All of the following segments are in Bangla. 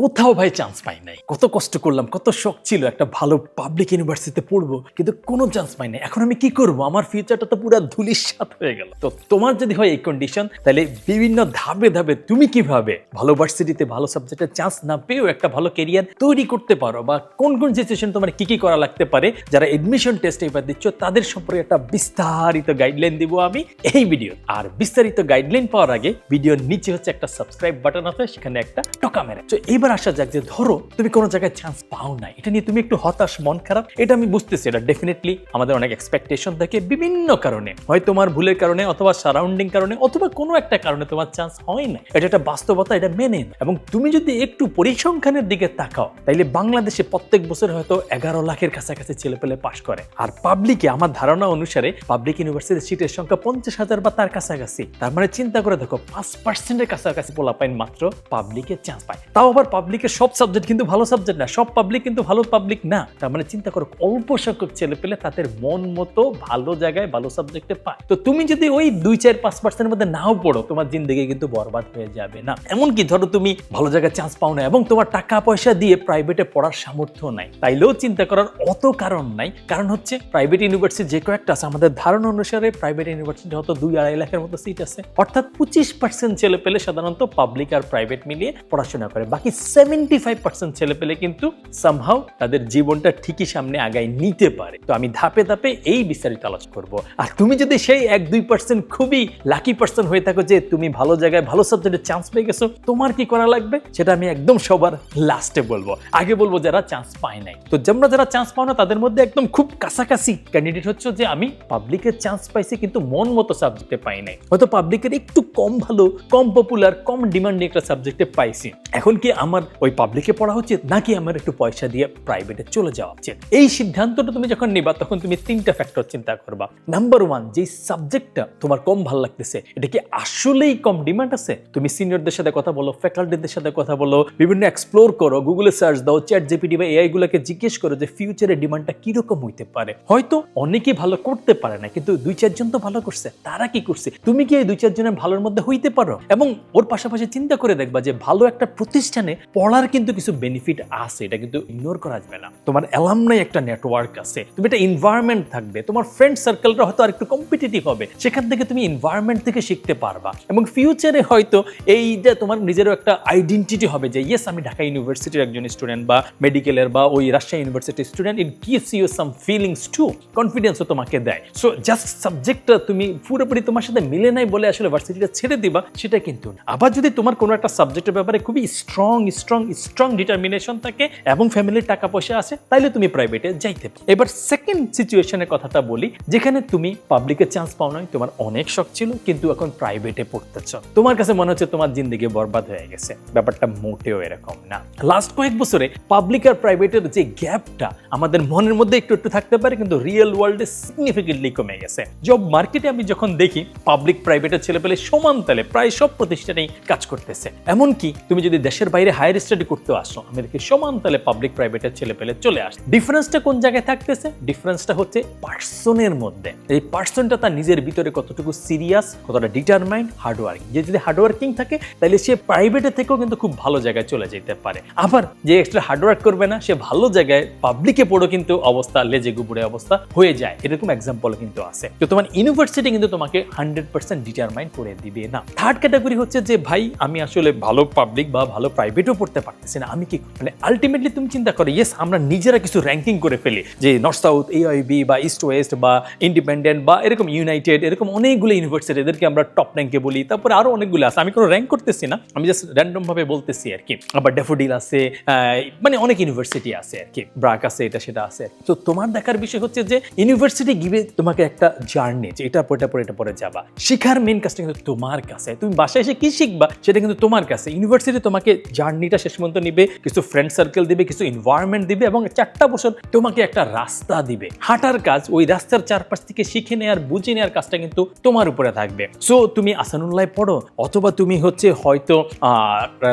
কোথাও ভাই চান্স পাই নাই। কত কষ্ট করলাম, কত শখ ছিল, একটা ভালো পাবলিক ইউনিভার্সিটিতে পড়ব, কিন্তু কোনো চান্স পাই নাই। এখন আমি কি করব? আমার ফিউচারটা তো পুরো ধুলিসাৎ হয়ে গেল। তো তোমার যদি হয় এই কন্ডিশন তাহলে বিভিন্ন ধাপে ধাপে তুমি কীভাবে ভালো ভার্সিটিতে ভালো সাবজেক্টের চান্স না পেয়েও একটা ভালো কেরিয়ার তৈরি করতে পারো? বা কোন কোন সিচুয়েশন তোমার কি কি করা লাগতে পারে? যারা এডমিশন টেস্ট এবার দিচ্ছ, তাদের সম্পর্কে একটা বিস্তারিত গাইডলাইন দিব আমি এই ভিডিও আর বিস্তারিত গাইডলাইন পাওয়ার আগে ভিডিওর নিচে হচ্ছে একটা সাবস্ক্রাইব বাটন আছে, সেখানে একটা টোকা মেরে। তো এবার আসা যাক যে ধরো তুমি কোনো জায়গায় চান্স পাও না এটা নিয়ে তুমি একটু হতাশ, মন খারাপ? এটা আমি বুঝতেছি। এটা ডেফিনেটলি আমাদের অনেক এক্সপেকটেশন থাকে বিভিন্ন কারণে। হয় তোমার ভুলের কারণে অথবা সারাউন্ডিং কারণে অথবা কোনো একটা কারণে তোমার চান্স হয় না এটা একটা বাস্তবতা, এটা মেনে এবং তুমি যদি একটু পরিসংখ্যানের দিকে তাকাও, তাইলে বাংলাদেশে প্রত্যেক বছর হয়তো এগারো লাখের কাছাকাছি ছেলেপেলে পাশ করে। আর পাবলিকে আমার ধারণা অনুসারে পাবলিক ইউনিভার্সিটির সিটের সংখ্যা পঞ্চাশ হাজার বা তার কাছাকাছি। তার মানে চিন্তা করে দেখো, পাঁচ পার্সেন্টের কাছাকাছি পোলাপাইন মাত্র পাবলিকে চান্স পায়। তাও আবার পাবলিকের সব সাবজেক্ট কিন্তু ভালো সাবজেক্ট না, সব পাবলিক কিন্তু ভালো পাবলিক না। তার মানে চিন্তা করো, অল্প সংখ্যক ছেলে পেলে তাদের মন মতো ভালো জায়গায় ভালো সাবজেক্টে পায়। তো তুমি যদি ওই দুই চার পাঁচ পার্সেন্টের মধ্যে নাও পড়ো, তোমার জিন্দগি কিন্তু বরবাদ হয়ে যাবে না। এমনকি ধরো তুমি ভালো জায়গায় চান্স পাও না এবং তোমার টাকা পয়সা দিয়ে প্রাইভেটে পড়ার সামর্থ্য নাই, তাইলেও চিন্তা করার অত কারণ নাই। কারণ হচ্ছে প্রাইভেট ইউনিভার্সিটি যে কয়েকটা আছে, আমাদের ধারণা অনুসারে প্রাইভেট ইউনিভার্সিটি হয়তো দুই আড়াই লাখের মতো সিট আছে। অর্থাৎ পঁচিশ পার্সেন্ট ছেলে পেলে সাধারণত পাবলিক আর প্রাইভেট মিলিয়ে পড়াশোনা করে। বাকি সেভেন্টি ফাইভ পার্সেন্ট ছেলে পেলে কিন্তু সামহাও তাদের জীবনটা ঠিকই সামনে আগায় নিতে পারে। তো আমি ধাপে ধাপে এই বিস্তারিত আলোচনা করব। আর তুমি যদি সেই এক দুই পার্সেন্ট খুবই লাকি পার্সন হয়ে থাকো যে তুমি ভালো জায়গায় ভালো সাবজেক্টে চান্স পেয়ে গেছো, তোমার কি করা লাগবে? সেটা আমি একদম সবার লাস্টে বলব। আগে বলব যারা চান্স পায় নাই। তো তোমরা যারা চান্স পাও না, তাদের মধ্যে একদম খুব কাছাকাছি ক্যান্ডিডেট হচ্ছে যে আমি পাবলিকের চান্স পাইছি কিন্তু মন মতো সাবজেক্টে পাই নাই। হয়তো পাবলিকের একটু কম ভালো, কম পপুলার কম ডিমান্ডিং একটা সাবজেক্টে পাইছি। এখন কি আমার ওই পাবলিকে পড়া উচিত, নাকি আমার একটু পয়সা দিয়ে প্রাইভেটে চলে যাওয়া উচিত? এই সিদ্ধান্তটা তুমি যখন নিবা, তখন তুমি তিনটা ফ্যাক্টর চিন্তা করবা। নাম্বার ওয়ান যে সাবজেক্টটা তোমার কম ভালো লাগতেছে, এটা কি আসলেই কম ডিমান্ড আছে? তুমি সিনিয়রদের সাথে কথা বলো ফ্যাকাল্টিদের সাথে কথা বলো, বিভিন্ন এক্সপ্লোর করো গুগলে সার্চ দাও চ্যাট জিপিটি বা এআই গুলোকে জিজ্ঞেস করো যে ফিউচারে ডিমান্ডটা কীরকম হইতে পারে। হয়তো অনেকেই ভালো করতে পারে না, কিন্তু দুই, চারজন তো ভালো করছে। তারা কি করছে? তুমি কি এই দুই, চারজনের ভালোর মধ্যে হইতে পারো? এবং ওর পাশাপাশি চিন্তা করে দেখবা যে ভালো একটা প্রতিষ্ঠানে পড়ার কিন্তু কিছু বেনিফিট আছে, এটা কিন্তু ইগনোর করা যাবে না। তোমার অ্যালামনাই একটা নেটওয়ার্ক আছে, তুমি একটা এনভায়রনমেন্ট থাকবে, তোমার ফ্রেন্ড সার্কেলটা হয়তো আর একটু কম্পিটিটিভ হবে, সেখান থেকে তুমি এনভায়রনমেন্ট থেকে শিখতে পারবা। এবং ফিউচারে হয়তো এইটা তোমার নিজেরও একটা আইডেন্টিটি হবে যে ইয়েস আমি ঢাকা ইউনিভার্সিটির একজন স্টুডেন্ট বা মেডিকেলের বা ওই রাজশাহী ইউনিভার্সিটির student it gives you some feelings to কনফিডেন্সও তোমাকে দেয়। সো জাস্ট সাবজেক্টটা তুমি পুরোপুরি তোমার সাথে মিলে নাই বলে আসলে ভার্সিটিটা ছেড়ে দিবা, সেটা কিন্তু আবার যদি তোমার কোনো একটা সাবজেক্টের ব্যাপারে খুবই স্ট্রং স্ট্রং স্ট্রং ডিটারমিনেশন থাকে এবং ফ্যামিলির টাকা পয়সা আছে, তাইলে তুমি প্রাইভেটে যাইতে এবার সেকেন্ড সিচুয়েশনের কথাটা বলি, যেখানে তুমি পাবলিকের চান্স পাও নাই, তোমার অনেক শখ ছিল, কিন্তু এখন প্রাইভেটে পড়তেছ। তোমার কাছে মনে হচ্ছে তোমার জিন্দগি বরবাদ হয়ে গেছে, ব্যাপারটা মোটেও এরকম না। লাস্ট কয়েক বছরে পাবলিক আর প্রাইভেটের যে গ্যাপটা আমাদের মনের মধ্যে একটু একটু থাকতে পারে, কিন্তু রিয়েল ওয়ার্ল্ডে সিগনিফিকেন্টলি কমে গেছে। জব মার্কেটে আমি যখন দেখি পাবলিক প্রাইভেটের ছেলে পেলে সমান তালে প্রায় সব প্রতিষ্ঠানেই কাজ করতেছে। এমনকি তুমি যদি দেশের বাইরে হায়ার স্টাডি করতে আসো আমি দেখি সমান তালে পাবলিক প্রাইভেটের ছেলে পেলে চলে আসে। ডিফারেন্সটা কোন জায়গায় থাকতেছে? ডিফারেন্সটা হচ্ছে পার্সনের মধ্যে। এই পার্সনটা তার নিজের ভিতরে কতটুকু সিরিয়াস কতটা ডিটারমাইন্ড হার্ডওয়ার্কিং যে যদি হার্ডওয়ার্কিং থাকে, তাহলে সে প্রাইভেটে থেকেও কিন্তু খুব ভালো জায়গায় চলে যেতে পারে। আবার যে এক্সট্রা হার্ডওয়ার্ক করবে না, সে ভালো জায়গায় পাবলিকে পড়ো কিন্তু অবস্থা, লেজে গুবুরে অবস্থা হয়ে যায়। এরকম এক্সাম্পল কিন্তু আছে। তো তোমার ইউনিভার্সিটি কিন্তু তোমাকে হান্ড্রেড পার্সেন্ট ডিটারমাইন করে দিবে না। থার্ড ক্যাটাগরি হচ্ছে যে, ভাই, আমি আসলে ভালো পাবলিক বা ভালো প্রাইভেটও পড়তে পারতেছি না, আমি কি মানে আলটিমেটলি তুমি চিন্তা করো ইয়েস আমরা নিজেরা কিছু র্যাঙ্কিং করে ফেলি, যে নর্থ সাউথ এআইবি বা ইস্ট ওয়েস্ট বা ইন্ডিপেন্ডেন্ট বা এরকম ইউনাইটেড এরকম অনেকগুলো ইউনিভার্সিটি এদেরকে আমরা টপ র্যাঙ্কে বলি, তারপরে আরও অনেকগুলো আছে, আমি কোনো র্যাঙ্ক করতেছি না, আমি জাস্ট র্যান্ডম ভাবে বলতেছি আর কি। আবার ডেফোডিল আছে মানে অনেক ইউনিভার্সিটি আছে আর কি ব্রাক আছে, এটা সেটা আছে তো তোমার দেখার বিষয় হচ্ছে যে ইউনিভার্সিটি গিবে তোমাকে একটা জার্নি যে এটা পরে পরে এটা পরে যাবা। শিখার মেন কাজটা কিন্তু তোমার কাছে, তুমি বাসায় এসে কি শিখবা, সেটা কিন্তু তোমার কাছে ইউনিভার্সিটি তোমাকে জার্নিটা শেষ পর্যন্ত নিবে, কিছু ফ্রেন্ড সার্কেল দিবে, কিছু এনভায়রনমেন্ট দিবে এবং চারটা বছর তোমাকে একটা রাস্তা দিবে। হাঁটার কাজ ওই রাস্তার চারপাশ থেকে শিখে নেওয়ার বুঝে নেওয়ার কাজটা কিন্তু তোমার উপরে থাকবে। সো তুমি আসানুল্লাহ পড়ো, অথবা তুমি হচ্ছে হয়তো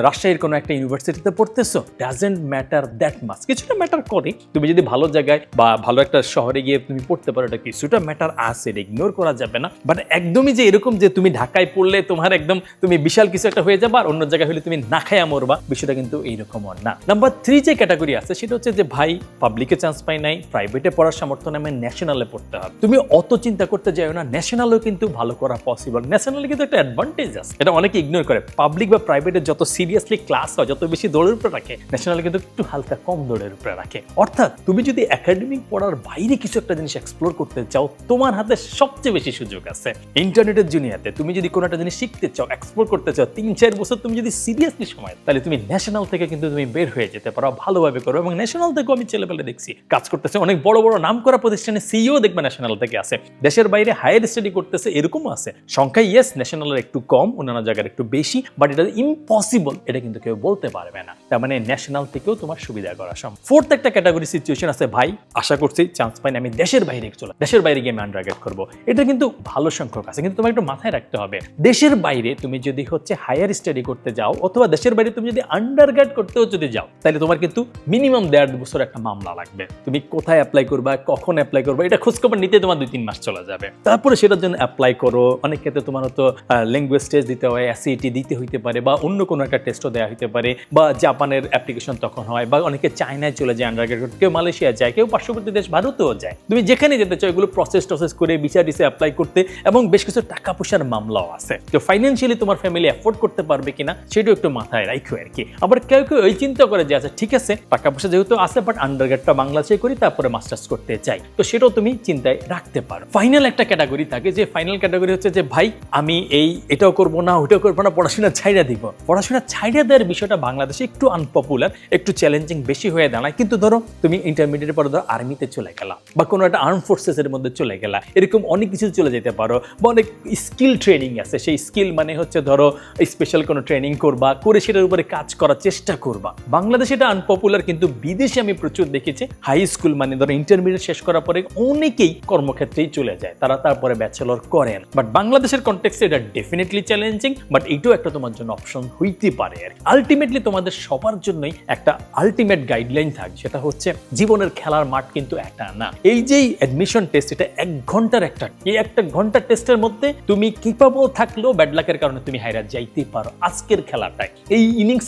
রাজশাহীর কোনো একটা ইউনিভার্সিটিতে পড়তেছো ডাজেন্ট ম্যাটার দ্যাট মাস কিছুটা ম্যাটার করে, তুমি যদি ভালো জায়গায় বা ভালো একটা শহরে গিয়ে তুমি পড়তে পারো, এটা কিছুটা ম্যাটার আছে ইগনোর করা যাবে না। বাট একদমই যে এরকম যে তুমি ঢাকায় পড়লে তোমার একদম, তুমি বিশাল কিছু একটা হয়ে যাবে, আর অন্য জায়গায় হলে তুমি না খায়া মরবা বিষয়টা কিন্তু এইরকমও না। নাম্বার থ্রি যে ক্যাটাগরি আছে, সেটা হচ্ছে যে ভাই পাবলিকে চান্স পাই নাই প্রাইভেটে পড়ার সামর্থ্য নেই ন্যাশনালে পড়তে হবে। তুমি অত চিন্তা করতে যাও না ন্যাশনালেও কিন্তু ভালো করা পসিবল ন্যাশনালে কিন্তু একটা অ্যাডভান্টেজ আছে। এটা অনেকে ইগনোর করে। পাবলিক বা প্রাইভেটে যত সিরিয়াসলি ক্লাস হয়, যত বেশি দৌড়ের উপরে রাখে ন্যাশনালে কিন্তু একটু হালকা কম দৌড়ের উপরে রাখে। অর্থাৎ তুমি যদি একাডেমিক পড়ার বাইরে কিছু একটা জিনিস এক্সপ্লোর করতে চাও, তোমার হাতে সবচেয়ে বেশি সুযোগ আছে। ইন্টারনেটের দুনিয়াতে তুমি যদি কোনো একটা জিনিস শিখতে চাও এক্সপ্লোর করতে চাও, তিন, চার বছর তুমি যদি সিরিয়াসলি সময়, তাহলে তুমি ন্যাশনাল থেকে কিন্তু তুমি বের হয়ে যেতে পারো, ভালোভাবে করো এবং ন্যাশনাল থেকেও আমি ছেলেপেলে দেখছি, কাজ করতেছে, অনেক বড় বড় নাম করা প্রতিষ্ঠানে সিইও দেখবে ন্যাশনাল থেকে আছে দেশের বাইরে হায়ার স্টাডি করতেছে, এরকমও আছে। সংখ্যা ইয়েস ন্যাশনালের একটু কম, অন্যান্য জায়গার একটু বেশি বাট এটা ইম্পসিবল এটা কিন্তু কেউ বলতে পারবে না। তার মানে ন্যাশনাল থেকেও তোমার সুবিধা করা সম্ভব। ফোর্থ একটা ক্যাটাগরি সিচুয়েশন আছে, ভাই, আশা করছি চান্স পাইনি আমি দেশের বাইরে চলে, দেশের বাইরে গিয়ে আমি আন্ডারগ্রেড করব। এটা কিন্তু ভালো সংখ্যক আছে, কিন্তু তোমার একটু মাথায় রাখতে হবে। দেশের বাইরে তুমি যদি হচ্ছে হায়ার স্টাডি করতে যাও, অথবা দেশের বাইরে তুমি যদি আন্ডারগ্রেড করতেও যদি যাও তাহলে তোমার কিন্তু মিনিমাম দেড় বছর একটা মামলা লাগবে। তুমি কোথায় অ্যাপ্লাই করবা, কখন অ্যাপ্লাই করবা, এটা খোঁজখবর নিতে তোমার দুই তিন মাস চলে যাবে। তারপরে সেটার জন্য অ্যাপ্লাই করো। অনেক ক্ষেত্রে তোমার হয়তো ল্যাঙ্গুয়েজ টেস্ট দিতে হয় অ্যাসিটি দিতে হইতে পারে বা অন্য কোনো একটা টেস্টও দেওয়া হইতে পারে বা জাপানের অ্যাপ্লিকেশন তখন হয় বা অনেকে চায়নায় চলে যায় আন্ডারগ্রেড কেউ মালয়েশিয়া যায়, কেউ পার্শ্ববর্তী দেশ ভারতেও যায়। তুমি যেখানে যেতে চাও, এগুলো প্রসেস টসেস করে বিচার ডিসে অ্যাপ্লাই করতে এবং বেশ কিছু টাকা পয়সার মামলাও আছে। তো ফাইন্যান্সিয়ালি তোমার ফ্যামিলি অ্যাফোর্ড করতে পারবে কিনা, সেটাও একটু মাথায় রাখো আর কি। আবার কেউ কেউ ওই চিন্তা করে যে আচ্ছা ঠিক আছে, টাকা পয়সা যেহেতু আছে বাট আন্ডারগ্রেডটা বাংলাদেশে করি, তারপরে মাস্টার্স করতে চাই। তো সেটাও তুমি চিন্তায় রাখতে পারো। ফাইনাল একটা ক্যাটাগরি থাকে যে ফাইনাল ক্যাটাগরি হচ্ছে যে, ভাই, আমি এই, এটাও করব না, ওইটাও করব না, পড়াশোনা ছাইড়া দিব। পড়াশোনা ছাইড়া দেওয়ার বিষয়টা বাংলাদেশে একটু আনপপুলার একটু চ্যালেঞ্জিং বেশি হয়ে দাঁড়ায়। কিন্তু ধরো, তুমি ইন্টারমিডিয়েট পরে ধরো আর্মিতে চলে গেলা বা কোনো একটা আর্ম ফোর্সেস এর মধ্যে চলে গেলা। এরকম অনেক কিছু চলে যেতে পারো বা অনেক স্কিল ট্রেনিং আছে। সেই স্কিল মানে হচ্ছে ধরো স্পেশাল কোনো ট্রেনিং করবা, করে সেটার উপরে কাজ করার চেষ্টা করবা। বাংলাদেশে এটা আনপপুলার কিন্তু বিদেশে আমি প্রচুর দেখেছি হাই স্কুল মানে ধরো ইন্টারমিডিয়েট শেষ করার পরে অনেকেই কর্মক্ষেত্রেই চলে যায়, তারা তারপরে ব্যাচেলর করেন। বাট বাংলাদেশের কন্টেক্সে এটা ডেফিনেটলি চ্যালেঞ্জিং বাট এটাও একটা তোমার জন্য অপশন হইতে পারে আর আলটিমেটলি তোমাদের সবার জন্যই একটা আলটিমেট গাইডলাইন থাকে, সেটা হচ্ছে জীবনের খেলার মাঠ কিন্তু একটা না। এই যে অ্যাডমিশন টেস্ট এটা এক ঘণ্টার একটা। এই একটা ঘণ্টার টেস্টের মধ্যে তুমি কিপাবল থাকলেও ব্যাড লাকের কারণে তুমি হাইরা যাইতে পারো। আজকের খেলাটাই। এই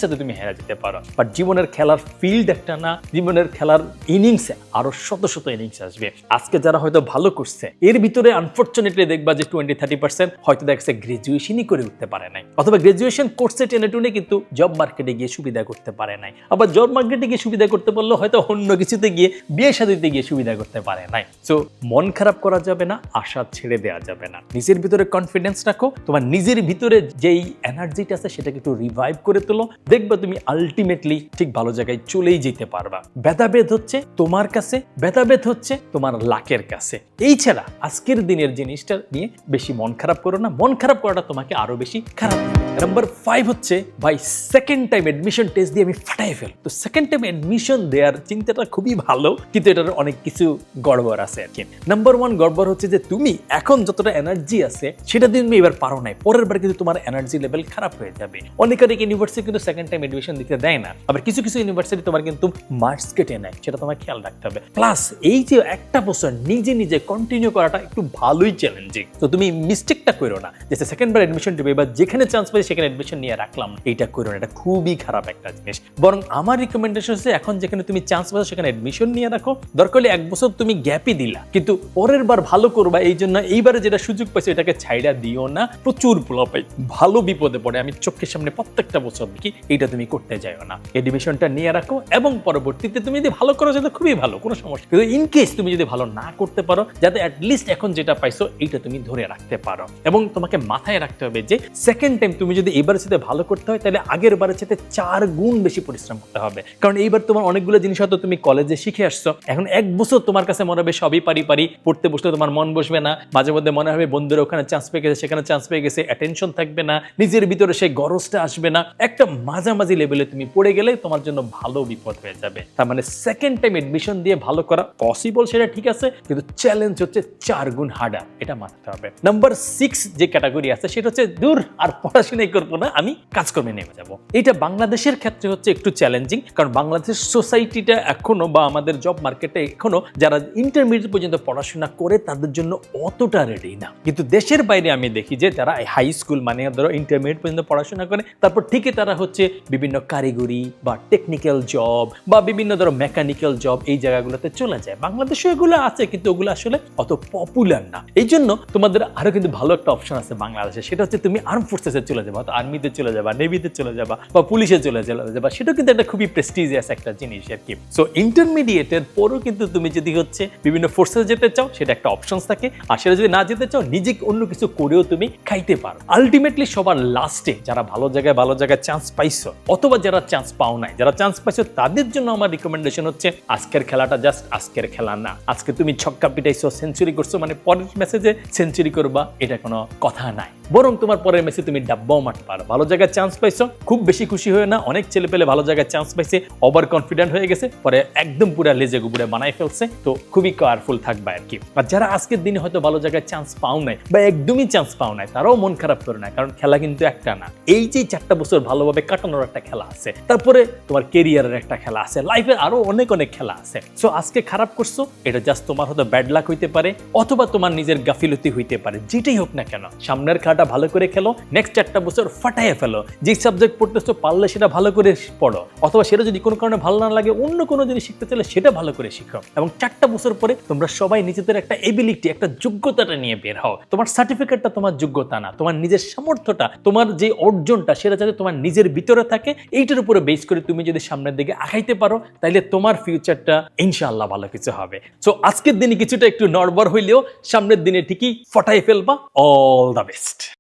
ইনিংসটাতে তুমি হেরা যেতে পারো। বাট জীবনের খেলার ফিল্ড একটা না, জীবনের খেলার ইনিংসে আরও শত শত ইনিংস আসবে। আজকে যারা হয়তো ভালো করছে, এর ভিতরে আনফর্চুনেটলি দেখবা যে টোয়েন্টি থার্টি পার্সেন্ট হয়তো দেখছে গ্রাজুয়েশনই করে উঠতে পারে নাই। অথবা গ্রাজুয়েশন কোর্সে টেনে টুনে কিন্তু জব মার্কেটে গিয়ে সুবিধা করতে পারে নাই। আবার জব মার্কেটে গিয়ে সুবিধা করতে পারল হয়তো অন্য কিছুতে গিয়ে বিয়ে শাদিতে গিয়ে সুবিধা করতে পারে নাই। সো মন খারাপ করা যাবে না, আশা ছেড়ে দেওয়া যাবে না। নিজের ভিতরে কনফিডেন্স রাখো, তোমার নিজের ভিতরে যেই এনার্জিটা আছে সেটাকে একটু রিভাইভ করে তোলো। দেখবে তুমি আলটিমেটলি ঠিক ভালো জায়গায় চলেই যেতে পারবা। ভেদাভেদ হচ্ছে তোমার কাছে, ভেদাভেদ হচ্ছে তোমার লাকের কাছে। এই ছাড়া আজকের দিনের জিনিসটা নিয়ে বেশি মন খারাপ করো না, মন খারাপ করাটা তোমাকে আরও বেশি খারাপ নাম্বার ফাইভ হচ্ছে ভাই সেকেন্ড টাইম এডমিশন টেস্ট দিয়ে আমি ফাটাই ফেল। তো সেকেন্ড টাইম এডমিশন দেওয়ার চিন্তাটা খুবই ভালো, কিন্তু এটার অনেক কিছু গড়বড় আছে আর কি। নাম্বার ওয়ান গড়বড় হচ্ছে যে তুমি এখন যতটা এনার্জি আছে, সেটা দিয়ে তুমি এবার পারো নাই। পরের বার কিন্তু তোমার এনার্জি লেভেল খারাপ হয়ে যাবে। অনেক অনেক ইউনিভার্সিটি কিন্তু সেকেন্ড টাইম এডমিশন দিতে দেয় না। আবার কিছু কিছু ইউনিভার্সিটি তোমার কিন্তু মার্কস কেটে নেয়, সেটা তোমার খেয়াল রাখতে হবে। প্লাস এই যে একটা বছর নিজে নিজে কন্টিনিউ করাটা একটু ভালোই চ্যালেঞ্জিং তো তুমি মিস্টেকটা করো না, যে সেকেন্ড বার এডমিশন দেবে বা যেখানে চান্স পাই সেখানে এডমিশন নিয়ে রাখলাম এইটা করো না, এটা খুবই খারাপ একটা জিনিস। বরং আমার রিকমেন্ডেশন হচ্ছে এখন যেখানে তুমি চান্স পাচ্ছ সেখানে এডমিশন নিয়ে রাখো। দরকার হলে এক বছর তুমি গ্যাপই দিলা। কিন্তু পরের বার ভালো করবা, এই জন্য এইবারে যেটা সুযোগ পাইছো, এটাকে ছাইড়া দিও না। প্রচুর পাই ভালো বিপদে পড়ে। আমি চোখের সামনে প্রত্যেকটা বছর দেখি এইটা তুমি করতে যাও না। এডমিশনটা নিয়ে রাখো এবং পরবর্তীতে তুমি যদি ভালো করো, সেটা খুবই ভালো, কোনো সমস্যা কিন্তু ইন কেস তুমি যদি ভালো না করতে পারো, যাতে অ্যাটলিস্ট এখন যেটা পাইছো, এইটা তুমি ধরে রাখতে পারো। এবং তোমাকে মাথায় রাখতে হবে যে সেকেন্ড টাইম তুমি যদি এবারের সাথে ভালো করতে হয়, তাহলে আগের বারের সাথে চার গুণ বেশি পরিশ্রম করতে হবে। কারণ এইবার তোমার অনেকগুলো জিনিস হয়তো তুমি কলেজে শিখে আসছো। এখন এক বছর তোমার কাছে মনে হবে সবই পারি পারি, পড়তে বসলে তোমার মন বসবে না। মাঝে মধ্যে মনে হবে বন্ধুরা ওখানে চান্স পেয়ে গেছে, সেখানে চান্স পেয়ে গেছে অ্যাটেনশন থাকবে না, নিজের ভিতরে সেই গরজটা আসবে না। একটা মাঝামাঝি লেভেলে তুমি পড়ে গেলে তোমার জন্য ভালো বিপদ হয়ে যাবে। তার মানে সেকেন্ড টাইম এডমিশন দিয়ে ভালো করা পসিবল সেটা ঠিক আছে, কিন্তু চ্যালেঞ্জ হচ্ছে চার গুণ হার্ডার এটা মানতে হবে। নাম্বার সিক্স যে ক্যাটাগরি আছে, সেটা হচ্ছে দূর আর পড়াশোনাই করব না, আমি কাজকর্মে নেমে যাব। এটা বাংলাদেশের ক্ষেত্রে হচ্ছে একটু চ্যালেঞ্জিং কারণ বাংলাদেশ সোসাইটিটা এখনও বা আমাদের জব মার্কেটে এখনও যারা ইন্টারমিডিয়েট পর্যন্ত পড়াশোনা করে, তাদের জন্য অতটা রেডি না। কিন্তু দেশের বাইরে আমি দেখি যে তারা হাই স্কুল মানে ধরো ইন্টারমিডিয়েট পর্যন্ত পড়াশোনা করে, তারপর ঠিকই তারা হচ্ছে বিভিন্ন কারিগরি বা টেকনিক্যাল জব বা বিভিন্ন ধরো মেকানিক্যাল জব এই জায়গাগুলোতে চলে যায়। বাংলাদেশে এগুলো আছে, কিন্তু ওগুলো আসলে অত পপুলার না। এই জন্য তোমাদের আরও কিন্তু ভালো একটা অপশন আছে বাংলাদেশে। সেটা হচ্ছে তুমি আর্ম ফোর্সেসে চলে যাবা হয়তো আর্মিতে চলে যাবা নেভিতে চলে যাবা বা পুলিশে চলে যাবা সেটাও কিন্তু একটা খুবই প্রেস্টিজিয়াস একটা জিনিস আর কি। সো ইন্টারমিডিয়েটের পরও কিন্তু তুমি যদি হচ্ছে বিভিন্ন ফোর্সে যেতে চাও, সেটা একটা অপশনস থাকে। আর সেটা যদি না যেতে চাও নিজে অন্য কিছু করেও তুমি খাইতে পারো। আলটিমেটলি সবার লাস্টে যারা ভালো জায়গায় ভালো জায়গায় চান্স পাইছো অথবা যারা চান্স পাও নাই, যারা চান্স পাইছো, তাদের জন্য আমার রিকমেন্ডেশন হচ্ছে, আজকের খেলাটা জাস্ট আজকের খেলা না। আজকে তুমি ছক্কা পিটাইছো সেঞ্চুরি করছ মানে পরের মেসেজে সেঞ্চুরি করবা, এটা কোনো কথা নাই। বরং তোমার পরের মেসে তুমি ডাব্বাও মারতে পারো। ভালো জায়গায় চান্স পাইছো, খুব বেশি খুশি হয়ে না, অনেক ছেলে পেলে ভালো জায়গায় চান্স পাইছে ওভার কনফিডেন্ট হয়ে গেছে, পরে একদম পুরা লেজে গুবুরে বানাই ফেলছে, তো খুবই কেয়ারফুল থাকবে আর কি। আর যারা আজকের দিনে হয়তো ভালো জায়গায় চান্স পাও নাই, বা একদমই চান্স পাও নাই, তারাও মন খারাপ করে না, কারণ খেলা কিন্তু একটা না। এই যে চারটা বছর ভালোভাবে কাটানোর একটা খেলা আছে। তারপরে তোমার কেরিয়ারের একটা খেলা আছে লাইফের আরও অনেক অনেক খেলা আছে। সো আজকে খারাপ করছ, এটা জাস্ট তোমার হয়তো ব্যাড লাক হইতে পারে, অথবা তোমার নিজের গাফিলতি হইতে পারে, যেটাই হোক না কেন। সামনের খেলাটা ভালো করে খেলো নেক্সট চারটা বছর ফাটাইয়া ফেলো। যে সাবজেক্ট পড়তেছো, পারলে সেটা ভালো করে পড়ো, অথবা সেটা যদি কোনো কারণে ভালো না লাগে, অন্য কোনো জিনিস শিখতে চাইলে সেটা ভালো করে শিখো। এবং চারটা বছর পরে তোমরা সবাই নিজেদের একটা এবিলিটি একটা যোগ্যতাটা নিয়ে বের হও। তোমার সার্টিফিকেটটা তোমার যোগ্যতা না, তোমার নিজের সামর্থ্যটা, তোমার যে অর্জনটা, সেটা যাতে তোমার নিজের ভিতরে থাকে, এইটার উপরে বেস করে তুমি যদি সামনের দিকে আগাইতে পারো তাহলে তোমার ফিউচারটা ইনশাআল্লাহ ভালো কিছু হবে। সো আজকের দিনে কিছুটা একটু নড়বড় হইলেও সামনের দিনে ঠিকই ফটাই ফেলবা। All the best